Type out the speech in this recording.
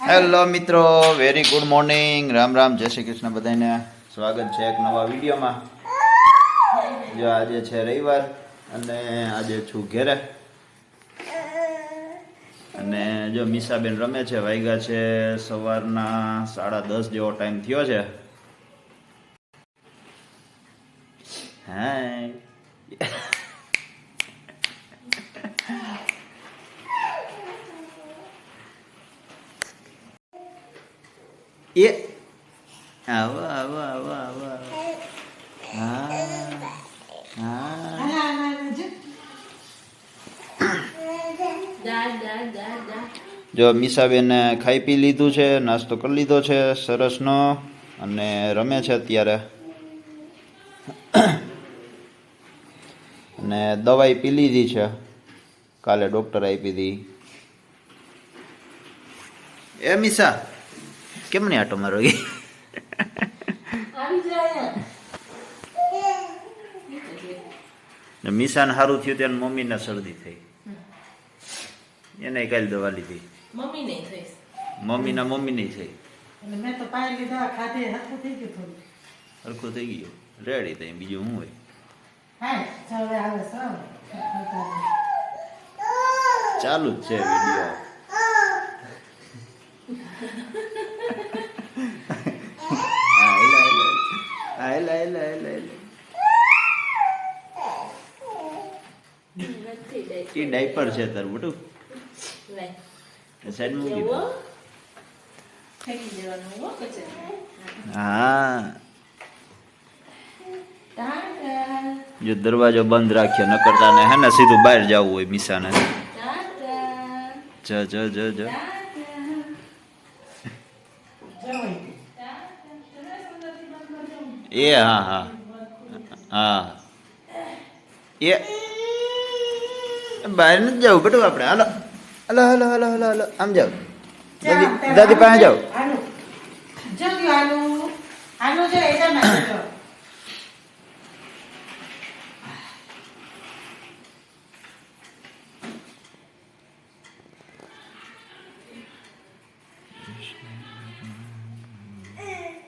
Hello મિત્રો very good morning Ram Ram, જય શ્રી કૃષ્ણ બધાને. સ્વાગત છે એક નવા વિડીયોમાં. જો આજે છે રવિવાર અને આજે છું ઘેરે. અને જો મીસાબેન રમે છે વાગ્યા છે, સવારના સાડા દસ જેવો ટાઈમ થયો છે. હાય એ આવો આવો આવો આવો હા હા. જો. મીસાબેને ખાઈ પી લીધું છે નાસ્તો કરી લીધો છે સરસનો અને રમે છે અત્યારે. અને દવાઈ પી લીધી છે. કાલે ડૉક્ટર આપી હતી એ મીસા કેમ નહીં આટો મારો ગઈ ને મીસાને સારું થયું ત્યારે મમ્મીને શરદી થઈ. એને કાલે દવા લીધી. મમ્મી નહીં થઈ. અને મેં તો પાઈ લીધા ખાધે હરખું થઈ ગયું થોડું. સરખું થઈ ગયું. રેડી થઈ બીજું શું હોય? હા હવે આવે સર. ચાલુ જ છે વીડિયો. નથી દઈ એ ડાયપર છે તાર મોટું. સાઈડ મૂકી દે. હો? જો દરવાજો બંધ રાખ્યો ન કરતા ને હે ને સીધું બહાર જવું હોય મિસાને. જ જ જ જ. એ હા હા હા એ બહાર નથી જવું બધું આપણે હાલો. હાલો હાલો હાલો હાલો હાલો. આમ જાવ દાદી દાદી પાસે જાવ